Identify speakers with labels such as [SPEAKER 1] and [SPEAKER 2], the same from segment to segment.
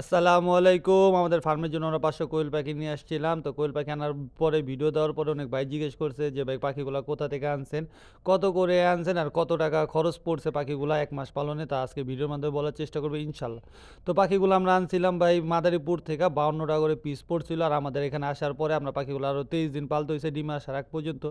[SPEAKER 1] আসসালামু আলাইকুম। আমাদের ফার্মের জন্য আমরা পাঁচশো কোয়েল পাখি নিয়ে আসছিলাম। তো কোয়েল পাখি আনার পরে ভিডিও দেওয়ার পরে অনেক ভাই জিজ্ঞেস করছে যে, ভাই, পাখিগুলো কোথা থেকে আনছেন? কত করে আনছেন আর কত টাকা খরচ পড়ছে পাখিগুলো এক মাস পালনে? তা আজকে ভিডিওর মাধ্যমে বলার চেষ্টা করব ইনশাল্লাহ। তো পাখিগুলো আমরা আনছিলাম ভাই মাদারীপুর থেকে বাউন্ন টাকা করে পিস পড়ছিল আর আমাদের এখানে আসার পরে আমরা পাখিগুলো আরও তেইশ দিন পালতে হয়েছে ডিম আসার আগ পর্যন্ত।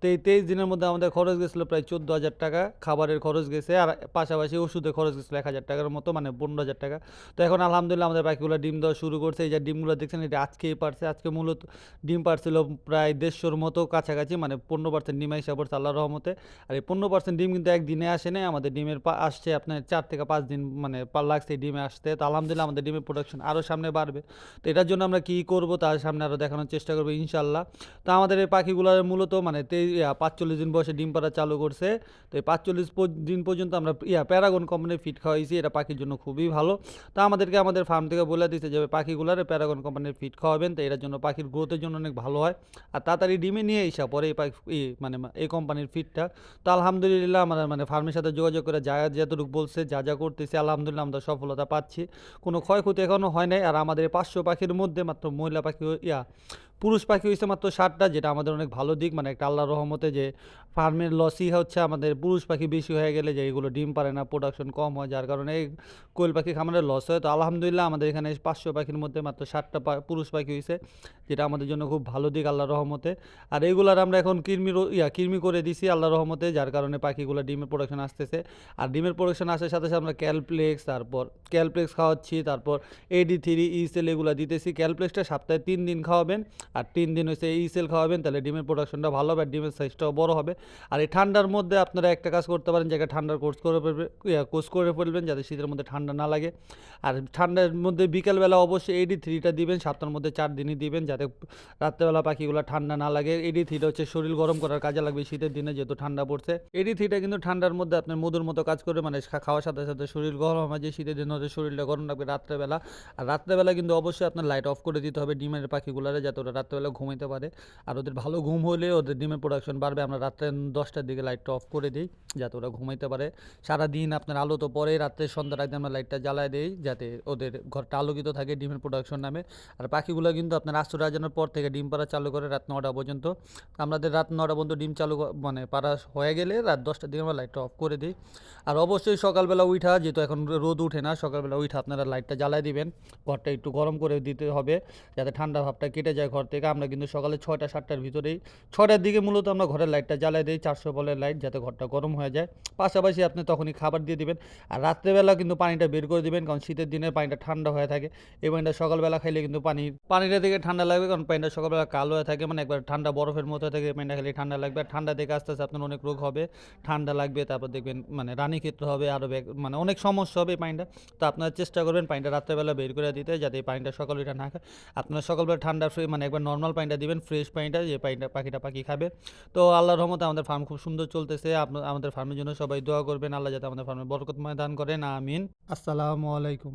[SPEAKER 1] তো এই তেইশ দিনের মধ্যে আমাদের খরচ গেছিল প্রায় চোদ্দ হাজার টাকা, খাবারের খরচ গেছে আর পাশাপাশি ওষুধের খরচ গেছিল এক হাজার টাকার মতো মানে পনেরো হাজার টাকা। তো এখন আলহামদুলিল্লাহ আমাদের পাখিগুলো ডিম দেওয়া শুরু করছে। এই যে ডিমগুলো দেখছেন, এটা আজকেই পারছে। আজকে মূলত ডিম পারছিল প্রায় দেড়শোর মতো কাছাকাছি মানে পনেরো পার্সেন্ট ডিম হিসাব পড়ছে আল্লাহ রহমতে। আর এই পনেরো পার্সেন্ট ডিম কিন্তু একদিনে আসে নাই, আমাদের ডিমের আসছে আপনার চার থেকে পাঁচ দিন মানে পার লাগছে ডিমে আসতে। তো আলহামদুলিল্লাহ আমাদের ডিমের প্রোডাকশন আরও সামনে বাড়বে। তো এটার জন্য আমরা কী করব তার সামনে আরও দেখানোর চেষ্টা করব ইনশাল্লাহ তো আমাদের এই পাখিগুলোর মূলত মানে তেই পাঁচচল্লিশ দিন বয়সে ডিম পাড়া চালু করছে। তো এই পাঁচচল্লিশ দিন পর্যন্ত আমরা, ইয়া প্যারাগন কোম্পানির ফিট খাওয়াইছি। এটা পাখির জন্য খুবই ভালো। তা আমাদেরকে আমাদের ফার্ম থেকে বলে দিচ্ছে যে পাখিগুলার প্যারাগন কোম্পানির ফিট খাওয়াবেন, তো এটার জন্য পাখির গ্রোথের জন্য অনেক ভালো হয়। আর তাড়াতাড়ি ডিমে নিয়ে এসা পরে এই পাখি মানে এই কোম্পানির ফিটটা তো আলহামদুলিল্লাহ আমাদের মানে ফার্মের সাথে যোগাযোগ করে যা, যতটুকু বলছে, যা যা করতেছে, আলহামদুলিল্লাহ আমরা সফলতা পাচ্ছি। কোনো ক্ষয়ক্ষতি এখনও হয় নাই। আর আমাদের পাঁচশো পাখির মধ্যে মাত্র মহিলা পাখি ইয়া পুরুষ পাখি হয়েছে মাত্র ষাটটা যেটা আমাদের অনেক ভালো দিক। মানে একটা আল্লাহ রহমতে যে ফার্মের লসই হচ্ছে, আমাদের পুরুষ পাখি বেশি হয়ে গেলে যে এগুলো ডিম পারে না প্রোডাকশন কম হয়, যার কারণে এই কোয়েল পাখি খামারের লস হয়। তো আলহামদুলিল্লাহ আমাদের এখানে পাঁচশো পাখির মধ্যে মাত্র ষাটটা পুরুষ পাখি হয়েছে যেটা আমাদের জন্য খুব ভালো দিক আল্লাহ রহমতে। আর এইগুলার আমরা এখন কৃমি ইয়া, কৃমি করে দিছি আল্লাহ রহমতে, যার কারণে পাখিগুলো ডিমের প্রোডাকশন আসতেছে। আর ডিমের প্রোডাকশন আসার সাথে সাথে আমরা ক্যালপ্লেক্স তারপর ক্যালপ্লেক্স খাওয়াচ্ছি, তারপর এডি থ্রি ই সেল এগুলো দিতেছি। ক্যালপ্লেক্সটা সপ্তাহে তিন দিন খাওয়াবেন। আর তিন দিন হচ্ছে এই সেল খাওয়াবেন, তাহলে ডিমের প্রোডাকশনটা ভালো হবে আর ডিমের সাইজটাও বড় হবে। আর এই ঠান্ডার মধ্যে আপনারা একটা কাজ করতে পারেন, যে ঠান্ডার কোর্স করে কোর্স করে ফেলবেন, যাতে শীতের মধ্যে ঠান্ডা না লাগে। আর ঠান্ডার মধ্যে বিকালবেলা অবশ্যই এডি থ্রিটা দিবেন, সাতটার মধ্যে চার দিনই দিবেন, যাতে রাত্রেবেলা পাখিগুলো ঠান্ডা না লাগে। এডি থ্রিটা হচ্ছে শরীর গরম করার কাজে লাগবে শীতের দিনে, যেহেতু ঠান্ডা পড়ছে। এডি থ্রিটা কিন্তু ঠান্ডার মধ্যে আপনার মধুর মতো কাজ করবে মানে খাওয়ার সাথে সাথে শরীর গরম হয় যে শীতের দিনে হচ্ছে শরীরটা গরম লাগবে রাত্রেবেলা। আর রাত্রেবেলা কিন্তু অবশ্যই আপনার লাইট অফ করে দিতে হবে ডিমের পাখিগুলোরে, যাতে ওরা রাত্রেবেলা ঘুমাইতে পারে। আর ওদের ভালো ঘুম হলে ওদের ডিমের প্রোডাকশন বাড়বে। আমরা রাত্রে দশটার দিকে লাইটটা অফ করে দিই, যাতে ওরা ঘুমাইতে পারে। সারাদিন আপনার আলো তো পরে রাত্রে সন্ধ্যার আগে আমরা লাইটটা জ্বালায় দিই, যাতে ওদের ঘরটা আলোকিত থাকে ডিমের প্রোডাকশন নামে। আর পাখিগুলো কিন্তু আপনার আশ্চর্য রাজানোর পর থেকে ডিম পাড়া চালু করে রাত নটা পর্যন্ত। আমাদের রাত নটা পর্যন্ত ডিম চালু মানে পাড়া হয়ে গেলে রাত দশটার দিকে আমরা লাইটটা অফ করে দিই। আর অবশ্যই সকালবেলা উঠা, যেহেতু এখন রোদ উঠে না, সকালবেলা উঠা আপনারা লাইটটা জ্বালাই দিবেন। ঘরটা একটু গরম করে দিতে হবে, যাতে ঠান্ডা ভাবটা কেটে যায় ঘর থেকে আমরা কিন্তু সকালে ছয়টা, সাতটার ভিতরেই ছটার দিকে মূলত আমরা ঘরের লাইটটা জ্বালাই দিই, চারশো বলের লাইট যাতে ঘরটা গরম হয়ে যায়। পাশাপাশি আপনি তখনই খাবার দিয়ে দিবেন আর রাত্রেবেলা কিন্তু পানিটা বের করে দিবেন, কারণ শীতের দিনে পানিটা ঠান্ডা হয়ে থাকে। এই পানিটা সকালবেলা খাইলে কিন্তু পানি, পানিটা থেকে ঠান্ডা লাগবে, কারণ পানিটা সকালবেলা কালো হয়ে থাকে মানে একবার ঠান্ডা বরফের মতো থাকে, পানিটা খেলে ঠান্ডা লাগবে। আর ঠান্ডা থেকে আস্তে আস্তে আপনার অনেক রোগ হবে, ঠান্ডা লাগবে, তারপর দেখবেন মানে রানী ক্ষেত্র হবে আরও মানে অনেক সমস্যা হবে এই পানিটা। তো আপনারা চেষ্টা করবেন পানিটা রাত্রেবেলা বের করে দিতে, যাতে এই পানিটা সকালে উঠে না খায়। আপনারা সকালবেলা ঠান্ডা ফ্রি মানে একবার নর্মাল পানিটা দিবেন ফ্রেশ পানিটা, যে পানিটা, পাখিটা পাখি খাবে। তো আল্লাহর রহমতে আমাদের ফার্ম খুব সুন্দর চলতেছে। আমাদের ফার্মের জন্য সবাই দোয়া করবেন। আল্লাহ যাতে আমাদের ফার্মে বরকতময় দান করেন, আমিন। আসসালামু আলাইকুম।